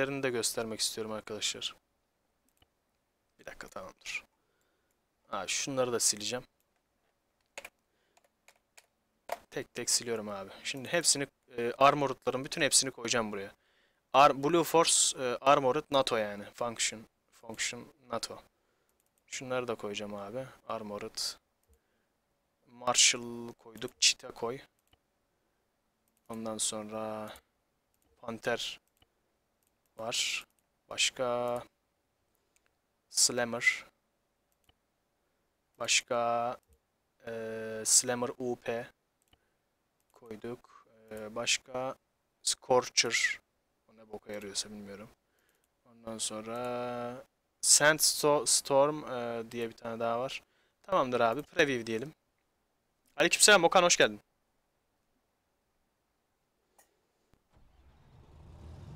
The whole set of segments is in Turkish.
Yerini de göstermek istiyorum arkadaşlar. Bir dakika tamamdır. Ha, şunları da sileceğim. Tek tek siliyorum abi. Şimdi hepsini e, armored'ların bütün hepsini koyacağım buraya. Ar Blue Force e, Armored NATO yani. Function Function NATO. Şunları da koyacağım abi. Armored. Marshall koyduk. Cheetah koy. Ondan sonra Panther var. Başka Slammer. Başka eee Slammer UP koyduk. Eee, başka Scorcher. O ne boka yarıyorsa bilmiyorum. Ondan sonra Sandstorm eee, diye bir tane daha var. Tamamdır abi. Preview diyelim. Aleykümselam Okan hoş geldin.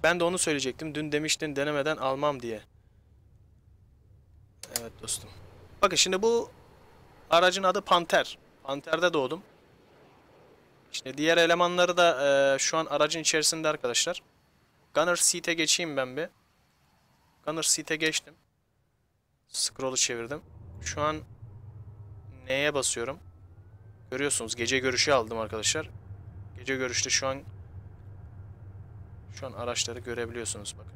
Ben de onu söyleyecektim. Dün demiştin denemeden almam diye. Evet dostum. Bakın şimdi bu aracın adı Panther. Panther'de doğdum. İşte diğer elemanları da eee, şu an aracın içerisinde arkadaşlar. Gunner Seat'e geçeyim ben bir. Gunner Seat'e geçtim. Scroll'u çevirdim. Şu an neye basıyorum? Görüyorsunuz gece görüşü aldım arkadaşlar. Gece görüşte şu an şu an araçları görebiliyorsunuz bakın.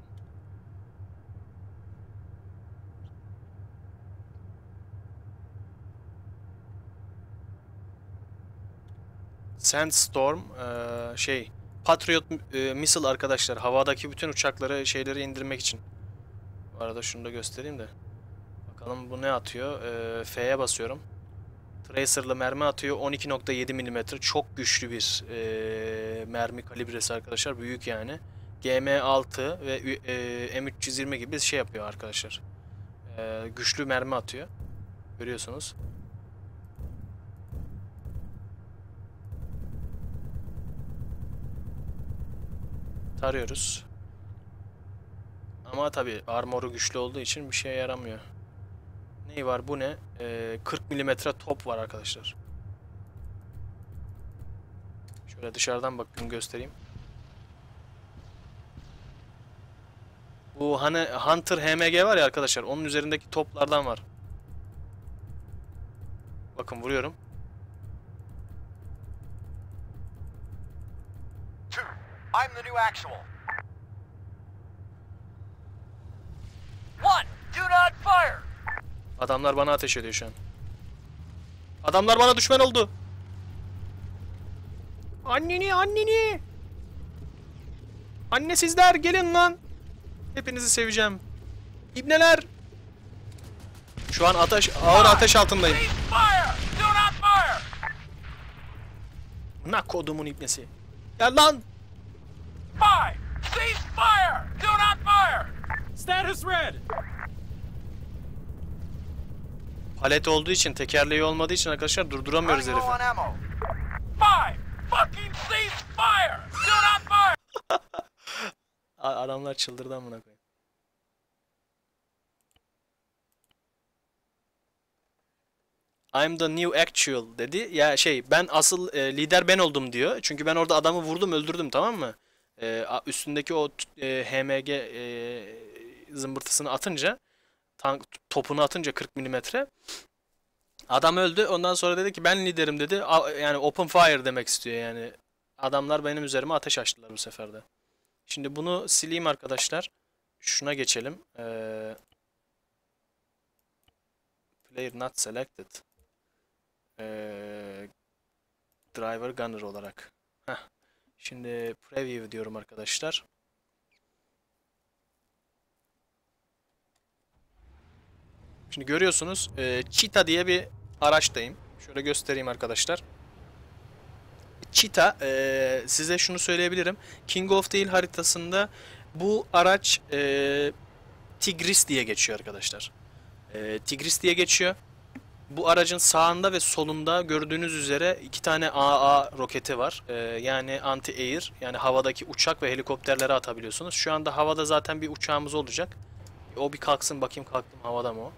Sandstorm eee, şey Patriot eee, missile arkadaşlar havadaki bütün uçakları şeyleri indirmek için. Bu arada şunu da göstereyim de. Bakalım bu ne atıyor? Eee, F'ye basıyorum. Tracer'lı mermi atıyor 12.7 mm çok güçlü bir eee, mermi kalibresi arkadaşlar büyük yani. GM6 ve eee, M320 gibi şey yapıyor arkadaşlar. Eee, güçlü mermi atıyor. Görüyorsunuz. Tarıyoruz. Ama tabi armoru güçlü olduğu için bir şeye yaramıyor. Neyi var bu ne? Ee, 40 milimetre top var arkadaşlar. Şöyle dışarıdan bakın göstereyim. Bu hani Hunter HMG var ya arkadaşlar onun üzerindeki toplardan var. Bakın vuruyorum. I'm the new actual. One, do not fire. Adamlar bana ateş ediyor şu an. Adamlar bana düşman oldu. Anneni anneni. Anne sizler gelin lan. Hepinizi seveceğim. İbneler. Şu an ateş ağır ateş altındayım. Na kodumun ibnesi. Gel lan. Five, cease fire. Do not fire. Status red! Palet olduğu için tekerleği olmadığı için arkadaşlar durduramıyoruz herifi. Five, fucking cease fire. Do not fire. Adamlar çıldırdı amına koyayım. I'm the new actual dedi. Ya şey ben asıl e, lider ben oldum diyor. Çünkü ben orada adamı vurdum öldürdüm tamam mı? E, üstündeki o e, HMG e, zımbırtısını atınca tank topunu atınca 40 milimetre adam öldü. Ondan sonra dedi ki ben liderim dedi. A- yani open fire demek istiyor yani. Adamlar benim üzerime ateş açtılar bu sefer de. Şimdi bunu sileyim arkadaşlar. Şuna geçelim. Ee, player not selected. Ee, driver gunner olarak. Heh. Şimdi preview diyorum arkadaşlar. Şimdi görüyorsunuz e, Cheetah diye bir araçtayım. Şöyle göstereyim arkadaşlar. Cheetah e, size şunu söyleyebilirim. King of Tail haritasında bu araç e, Tigris diye geçiyor arkadaşlar. E, Tigris diye geçiyor. Bu aracın sağında ve solunda gördüğünüz üzere iki tane AA roketi var. E, yani anti-air yani havadaki uçak ve helikopterlere atabiliyorsunuz. Şu anda havada zaten bir uçağımız olacak. O bir kalksın bakayım kalktım havada mı o?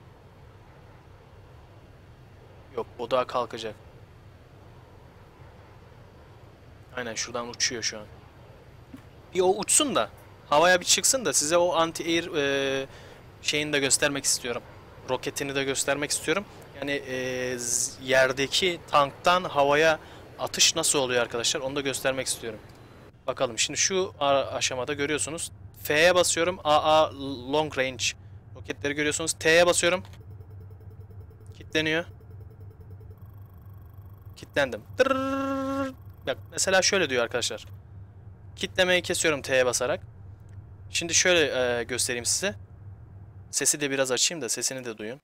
Yok o daha kalkacak. Aynen şuradan uçuyor şu an. Bir o uçsun da havaya bir çıksın da size o anti-air e, şeyini de göstermek istiyorum. Roketini de göstermek istiyorum. Yani e, yerdeki tanktan havaya atış nasıl oluyor arkadaşlar onu da göstermek istiyorum. Bakalım şimdi şu aşamada görüyorsunuz. F'ye basıyorum. AA long range roketleri görüyorsunuz. T'ye basıyorum. Kitleniyor. Kitlendim. Tırrrr. Bak mesela şöyle diyor arkadaşlar. Kitlemeyi kesiyorum T'ye basarak. Şimdi şöyle e, göstereyim size. Sesi de biraz açayım da sesini de duyun.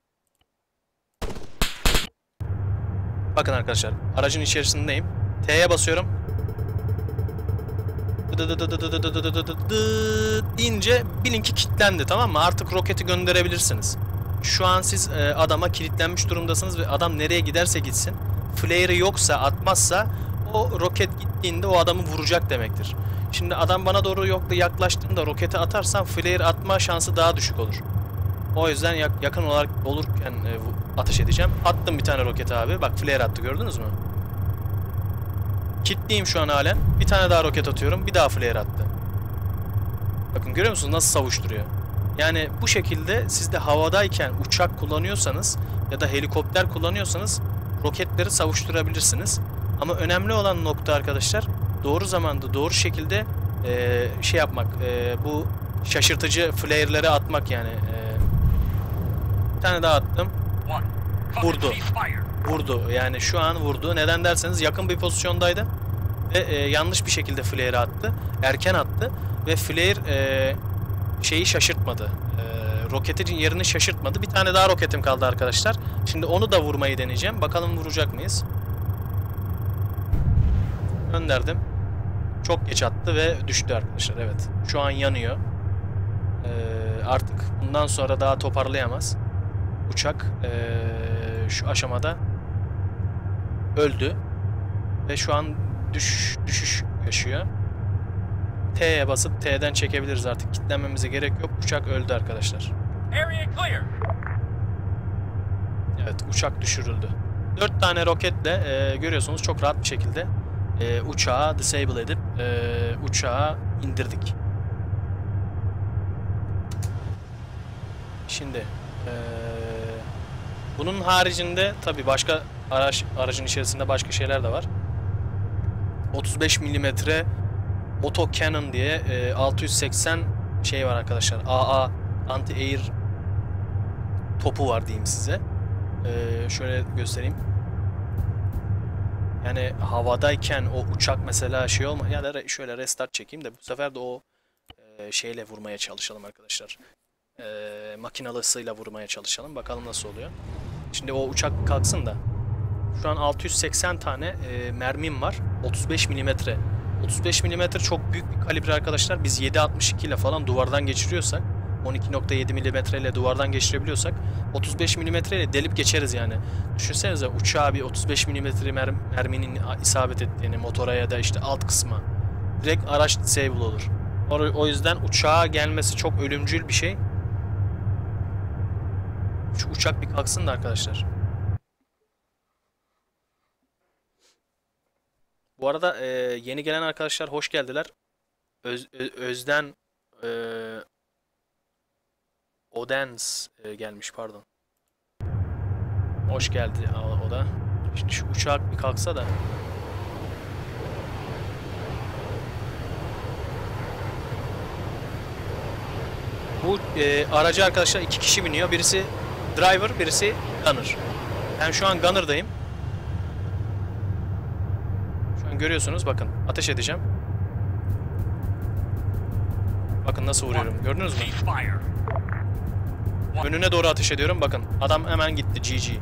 Bakın arkadaşlar aracın içerisindeyim. T'ye basıyorum. deyince bilin ki kilitlendi tamam mı? Artık roketi gönderebilirsiniz. Şu an siz e, adama kilitlenmiş durumdasınız ve adam nereye giderse gitsin. Flare'ı yoksa atmazsa o roket gittiğinde o adamı vuracak demektir. Şimdi adam bana doğru yokla yaklaştığında roketi atarsam flare atma şansı daha düşük olur. O yüzden yak- yakın olarak olurken e, ateş edeceğim. Attım bir tane roket abi. Bak flare attı gördünüz mü? Kitliyim şu an halen. Bir tane daha roket atıyorum. Bir daha flare attı. Bakın görüyor musunuz nasıl savuşturuyor? Yani bu şekilde siz de havadayken uçak kullanıyorsanız ya da helikopter kullanıyorsanız roketleri savuşturabilirsiniz. Ama önemli olan nokta arkadaşlar doğru zamanda doğru şekilde eee, şey yapmak. eee, bu şaşırtıcı flare'leri atmak yani. eee. bir tane daha attım. Vurdu. Vurdu. Yani şu an vurdu. Neden derseniz yakın bir pozisyondaydı. Ve e, yanlış bir şekilde flare attı. Erken attı. Ve flare e, şeyi şaşırtmadı. E, roketin yerini şaşırtmadı. Bir tane daha roketim kaldı arkadaşlar. Şimdi onu da vurmayı deneyeceğim. Bakalım vuracak mıyız? Gönderdim. Çok geç attı ve düştü arkadaşlar. Evet. Şu an yanıyor. E, artık bundan sonra daha toparlayamaz. Uçak e, şu aşamada öldü. Ve şu an düş, düşüş yaşıyor. T'ye basıp T'den çekebiliriz artık. Kitlenmemize gerek yok. Uçak öldü arkadaşlar. Evet uçak düşürüldü. 4 tane roketle e, görüyorsunuz çok rahat bir şekilde e, uçağı disable edip e, uçağı indirdik. Şimdi e, bunun haricinde tabi başka araç aracın içerisinde başka şeyler de var. 35 milimetre Auto Cannon diye e, 680 şey var arkadaşlar. AA anti-air topu var diyeyim size. Ee, şöyle göstereyim. Yani havadayken o uçak mesela şey olma ya da şöyle restart çekeyim de bu sefer de o e, şeyle vurmaya çalışalım arkadaşlar. E, makinalısıyla vurmaya çalışalım. Bakalım nasıl oluyor. Şimdi o uçak kalksın da. Şu an 680 tane e, mermim var. 35 milimetre. 35 milimetre çok büyük bir kalibre arkadaşlar. Biz 7.62 ile falan duvardan geçiriyorsak 12.7 milimetre ile duvardan geçirebiliyorsak 35 milimetre ile delip geçeriz yani. Düşünsenize uçağa bir 35 milimetre mer merminin isabet ettiğini motora ya da işte alt kısma. Direkt araç disable olur. O, yüzden uçağa gelmesi çok ölümcül bir şey. Şu uçak bir kalksın da arkadaşlar. Bu arada e, yeni gelen arkadaşlar hoş geldiler. Öz, Özden e, Odens e, gelmiş pardon. Hoş geldi o, da. Şu uçak bir kalksa da. Bu e, aracı arkadaşlar iki kişi biniyor. Birisi driver, birisi gunner. Ben şu an gunner'dayım. Şu an görüyorsunuz bakın ateş edeceğim. Bakın nasıl vuruyorum. Gördünüz mü? Önüne doğru ateş ediyorum. Bakın adam hemen gitti. GG.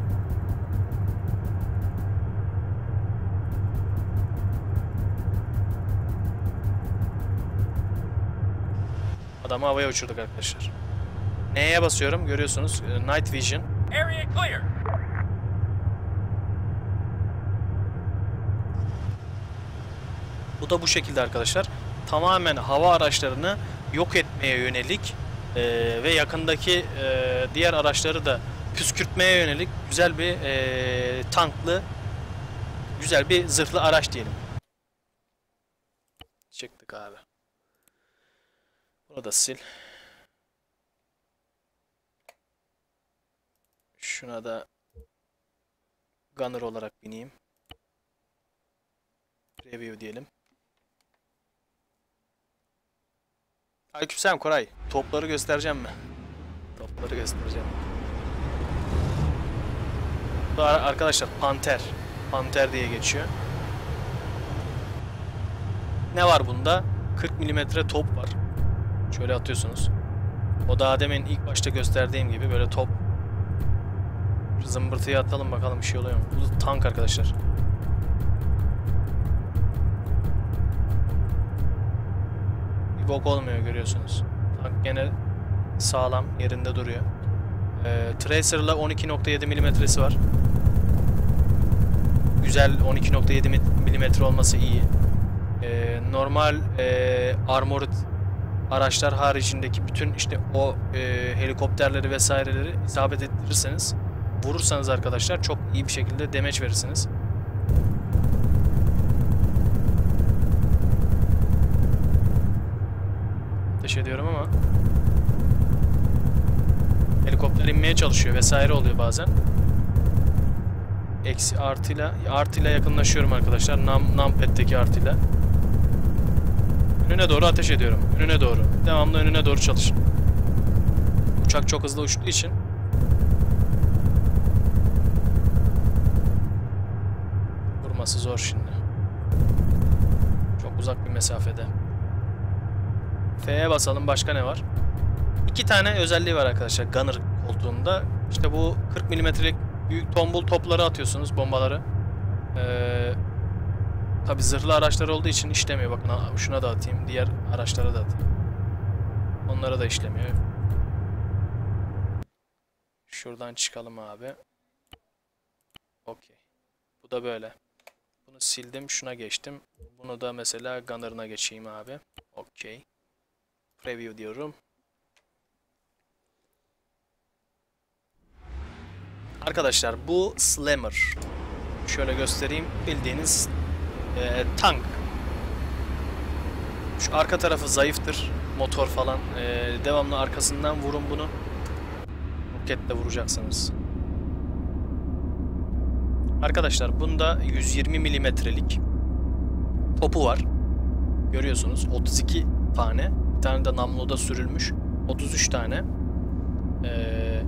Adamı havaya uçurduk arkadaşlar. N'ye basıyorum. Görüyorsunuz. e, Night Vision. Area clear. Bu da bu şekilde arkadaşlar. Tamamen hava araçlarını yok etmeye yönelik e, ve yakındaki e, diğer araçları da püskürtmeye yönelik güzel bir e, tanklı, güzel bir zırhlı araç diyelim. Çıktık abi. Bunu da sil. Şuna da Gunner olarak bineyim. Preview diyelim. Aleykümselam Koray. Topları göstereceğim mi? Topları göstereceğim. Bu da ar- arkadaşlar Panter. Panter diye geçiyor. Ne var bunda? 40 milimetre top var. Şöyle atıyorsunuz. O daha demin ilk başta gösterdiğim gibi böyle top zımbırtıyı atalım bakalım bir şey oluyor mu? Bu da tank arkadaşlar. Bok olmuyor görüyorsunuz. Tank gene sağlam yerinde duruyor. Ee, Tracer'la 12.7 milimetresi var. Güzel 12.7 milimetre olması iyi. Ee, normal e, armored araçlar haricindeki bütün işte o e, helikopterleri vesaireleri isabet ettirirseniz vurursanız arkadaşlar çok iyi bir şekilde demeç verirsiniz. Ateş ediyorum ama helikopter inmeye çalışıyor vesaire oluyor bazen. Eksi artıyla artıyla yakınlaşıyorum arkadaşlar. Num, numpad'deki artıyla. Önüne doğru ateş ediyorum. Önüne doğru. Devamlı önüne doğru çalışın. Uçak çok hızlı uçtuğu için vurması zor şimdi. Çok uzak bir mesafede. F'ye basalım. Başka ne var? İki tane özelliği var arkadaşlar Gunner koltuğunda. İşte bu 40 milimetrelik büyük tombul topları atıyorsunuz bombaları. Ee, Tabi zırhlı araçlar olduğu için işlemiyor. Bakın şuna da atayım. Diğer araçlara da atayım. Onlara da işlemiyor. Şuradan çıkalım abi. Okey. Bu da böyle. Bunu sildim. Şuna geçtim. Bunu da mesela Gunner'ına geçeyim abi. Okey. Preview diyorum. Arkadaşlar bu Slammer. Şöyle göstereyim. Bildiğiniz e, tank. Şu arka tarafı zayıftır. Motor falan. E, devamlı arkasından vurun bunu. Roketle vuracaksınız. Arkadaşlar bunda 120 milimetrelik topu var. Görüyorsunuz 32 tane. Bir tane de namluda sürülmüş. 33 tane. Ee,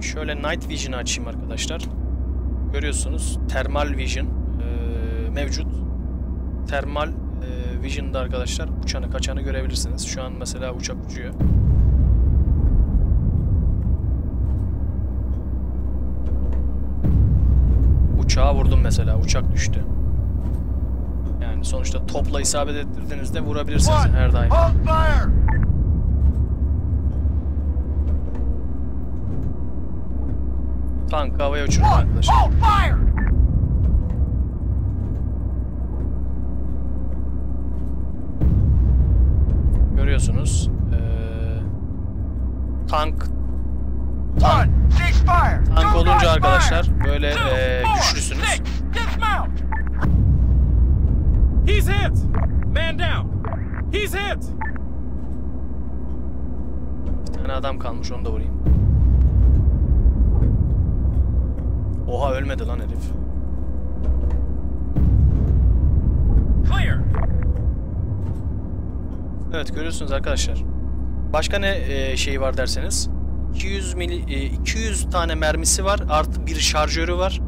şöyle Night Vision'ı açayım arkadaşlar. Görüyorsunuz Thermal Vision e, mevcut. Thermal e, Vision'da arkadaşlar uçanı kaçanı görebilirsiniz. Şu an mesela uçak uçuyor. Uçağa vurdum mesela. Uçak düştü. Yani sonuçta topla isabet ettirdiğinizde vurabilirsiniz her daim. Tank havaya uçurdu arkadaşlar. Görüyorsunuz. Ee, tank tank olunca arkadaşlar böyle four, güçlüsünüz. He's hit! Man down! He's hit! Bir tane adam kalmış onu da vurayım. Oha ölmedi lan herif. Clear! Evet görüyorsunuz arkadaşlar. Başka ne e, şey var derseniz 200 mili, e, 200 tane mermisi var artı bir şarjörü var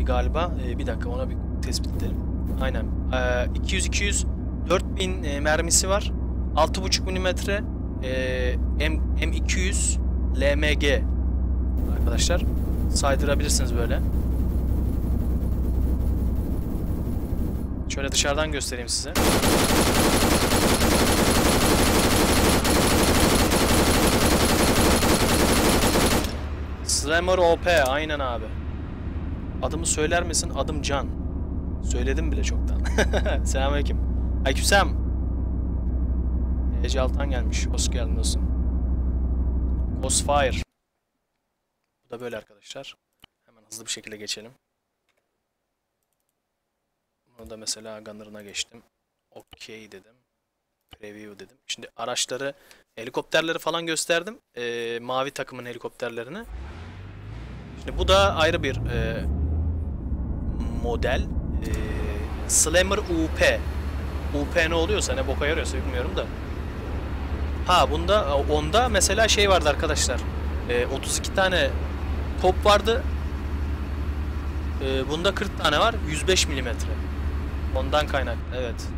E, galiba. E, bir dakika ona bir tespit edelim. Aynen. E, 200 200 4000 e, mermisi var. 6.5 milimetre e, M M200 LMG arkadaşlar. Saydırabilirsiniz böyle. Şöyle dışarıdan göstereyim size. Slammer OP aynen abi. Adımı söyler misin? Adım Can. Söyledim bile çoktan. Selamünaleyküm. Aleykümselam. Ece Altan gelmiş. Hoş geldin olsun. Ghostfire. Bu da böyle arkadaşlar. Hemen hızlı bir şekilde geçelim. Bunu da mesela Gunner'ına geçtim. Okey dedim. Preview dedim. Şimdi araçları, helikopterleri falan gösterdim. Ee, mavi takımın helikopterlerini. Şimdi bu da ayrı bir e, model. Ee, Slammer UP. UP ne oluyorsa ne boka yarıyorsa bilmiyorum da. Ha bunda onda mesela şey vardı arkadaşlar. Ee, 32 tane top vardı. Ee, bunda 40 tane var. 105 milimetre. Ondan kaynak. Evet.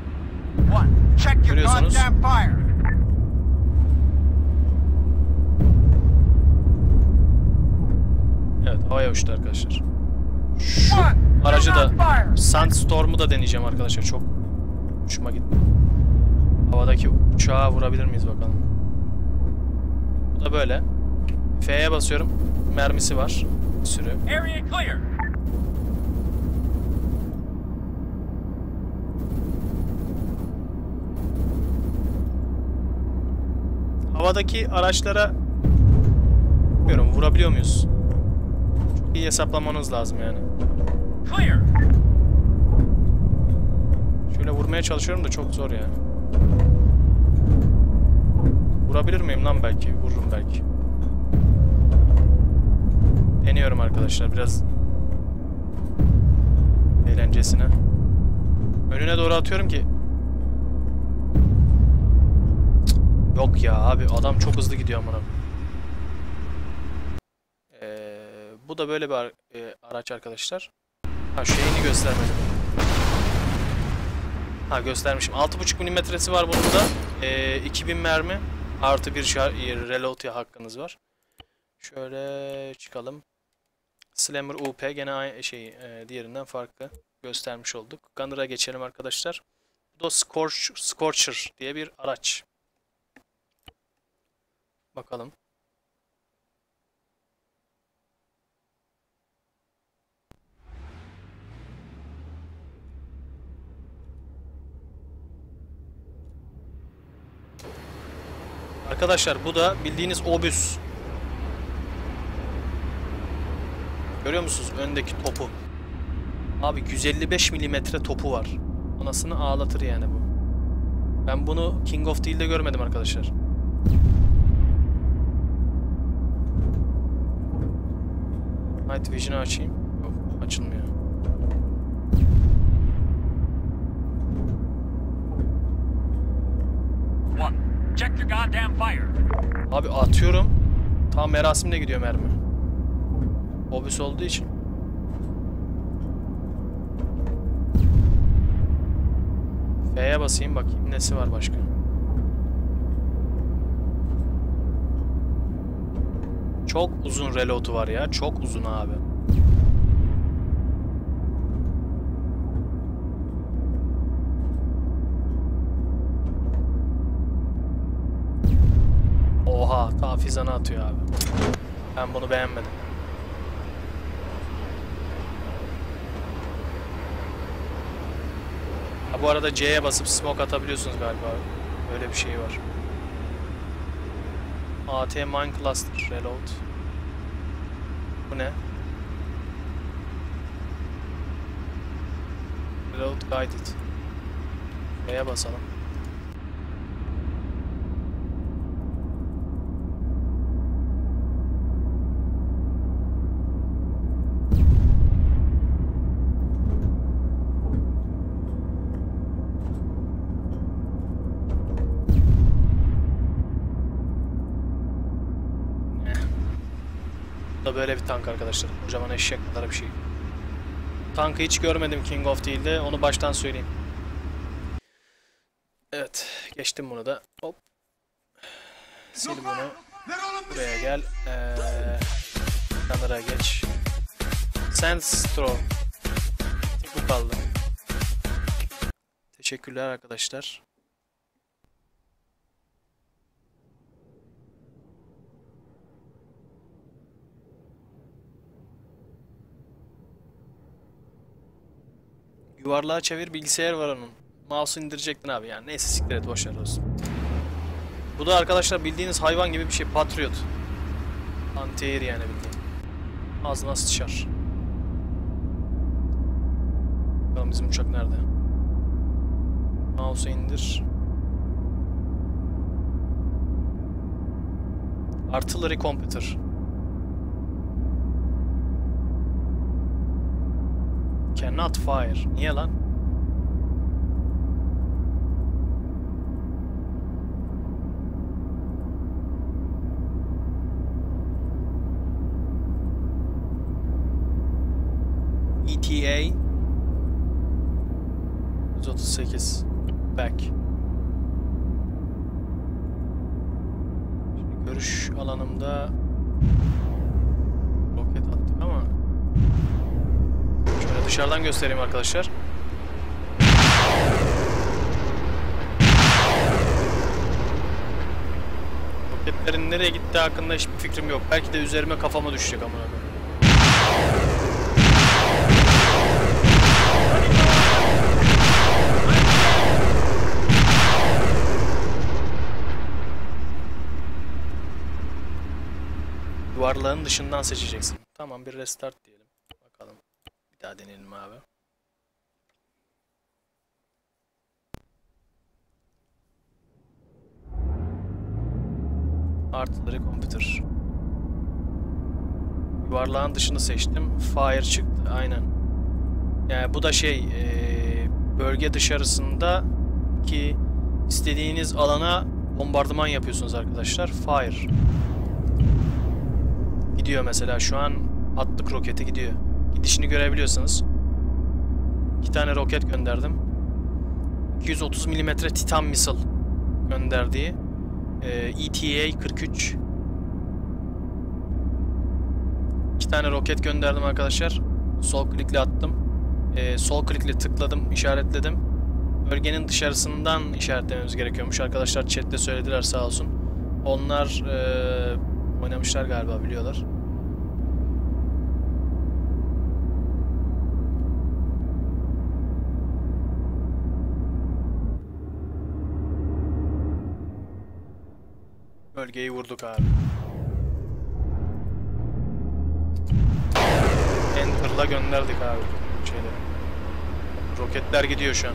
Görüyorsunuz. Evet havaya uçtu arkadaşlar. One, Aracı da. Sandstorm'u da deneyeceğim arkadaşlar. Çok hoşuma gitti. Havadaki uçağa vurabilir miyiz bakalım. Bu da böyle. F'ye basıyorum. Mermisi var. Bir sürü. Havadaki araçlara bilmiyorum vurabiliyor muyuz? Çok iyi hesaplamanız lazım yani. Şöyle vurmaya çalışıyorum da çok zor ya. Vurabilir miyim lan belki? Vururum belki. Deniyorum arkadaşlar biraz eğlencesine. Önüne doğru atıyorum ki. Cık, Yok ya abi adam çok hızlı gidiyor amına. Ee, bu da böyle bir e, araç arkadaşlar. Ha şeyini göstermedim. Ha göstermişim. 6.5 milimetresi var bunun da. Ee, 2000 mermi artı bir e, reload ya hakkınız var. Şöyle çıkalım. Slammer UP gene aynı şey e, diğerinden farklı göstermiş olduk. Gunner'a geçelim arkadaşlar. Bu da Scorch, Scorcher diye bir araç. Bakalım. Arkadaşlar bu da bildiğiniz obüs. Görüyor musunuz öndeki topu? Abi 155 milimetre topu var. Anasını ağlatır yani bu. Ben bunu King of Deal'de görmedim arkadaşlar. Night Vision'ı açayım. Yok açılmıyor. One, check your goddamn fire. Abi atıyorum. Tam merasimle gidiyor mermi. Obüs olduğu için. F'ye basayım bakayım nesi var başka. Çok uzun reload'u var ya. Çok uzun abi. Oha, ta fizanı atıyor abi. Ben bunu beğenmedim. Ha, bu arada C'ye basıp smoke atabiliyorsunuz galiba. Öyle bir şey var. AT Mine Cluster Reload. Bu ne? Reload Guided. B'ye basalım. Bu böyle bir tank arkadaşlar. Kocaman eşek kadar bir şey. Tankı hiç görmedim King of Deal'de. Onu baştan söyleyeyim. Evet. Geçtim bunu da. Hop. Sil bunu. Buraya gel. Ee, kamera geç. Sandstorm. Tek bu kaldı. Teşekkürler arkadaşlar. Yuvarlığa çevir bilgisayar var onun. Mouse'u indirecektin abi yani. Neyse siktir et boşver olsun. Bu da arkadaşlar bildiğiniz hayvan gibi bir şey. Patriot. Anti-air yani bildiğin. Ağzına sıçar. Bakalım bizim uçak nerede? Mouse'u indir. Artillery Computer. Cannot fire. Niye lan? ETA 138 Back Şimdi görüş alanımda roket attık ama şöyle dışarıdan göstereyim arkadaşlar. Roketlerin nereye gittiği hakkında hiçbir fikrim yok. Belki de üzerime kafama düşecek amına koyayım. Yuvarlağın dışından seçeceksin. Tamam bir restart diyelim. Daha deneyelim abi. Artillery Computer. Yuvarlağın dışını seçtim. Fire çıktı. Aynen. Yani bu da şey eee, bölge dışarısında ki istediğiniz alana bombardıman yapıyorsunuz arkadaşlar. Fire. Gidiyor mesela şu an attık roketi gidiyor. Gidişini görebiliyorsunuz. İki tane roket gönderdim. 230 mm Titan missile gönderdiği. ETA 43. İki tane roket gönderdim arkadaşlar. Sol klikle attım. Ee, sol klikle tıkladım, işaretledim. Bölgenin dışarısından işaretlememiz gerekiyormuş. Arkadaşlar chatte söylediler sağ olsun. Onlar ee, oynamışlar galiba biliyorlar. Bölgeyi vurduk abi. Enter'la gönderdik abi şeyleri. Roketler gidiyor şu an.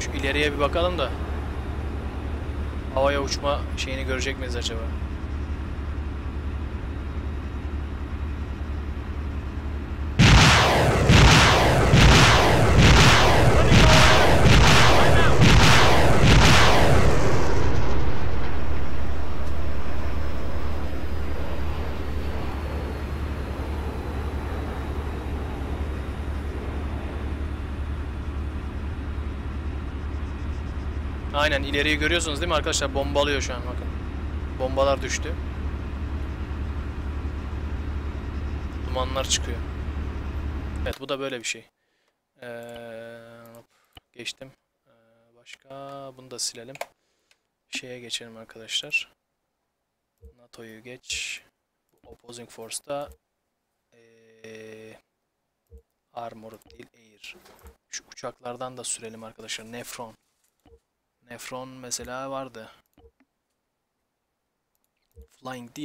Şu ileriye bir bakalım da. Havaya uçma şeyini görecek miyiz acaba? Aynen ileriyi görüyorsunuz değil mi arkadaşlar? Bombalıyor şu an bakın. Bombalar düştü. Dumanlar çıkıyor. Evet bu da böyle bir şey. Ee, geçtim. Ee, başka bunu da silelim. Şeye geçelim arkadaşlar. NATO'yu geç. Opposing Force'da ee, Armored değil Air. Şu uçaklardan da sürelim arkadaşlar. Nefron. Nefron mesela vardı. Flying değil.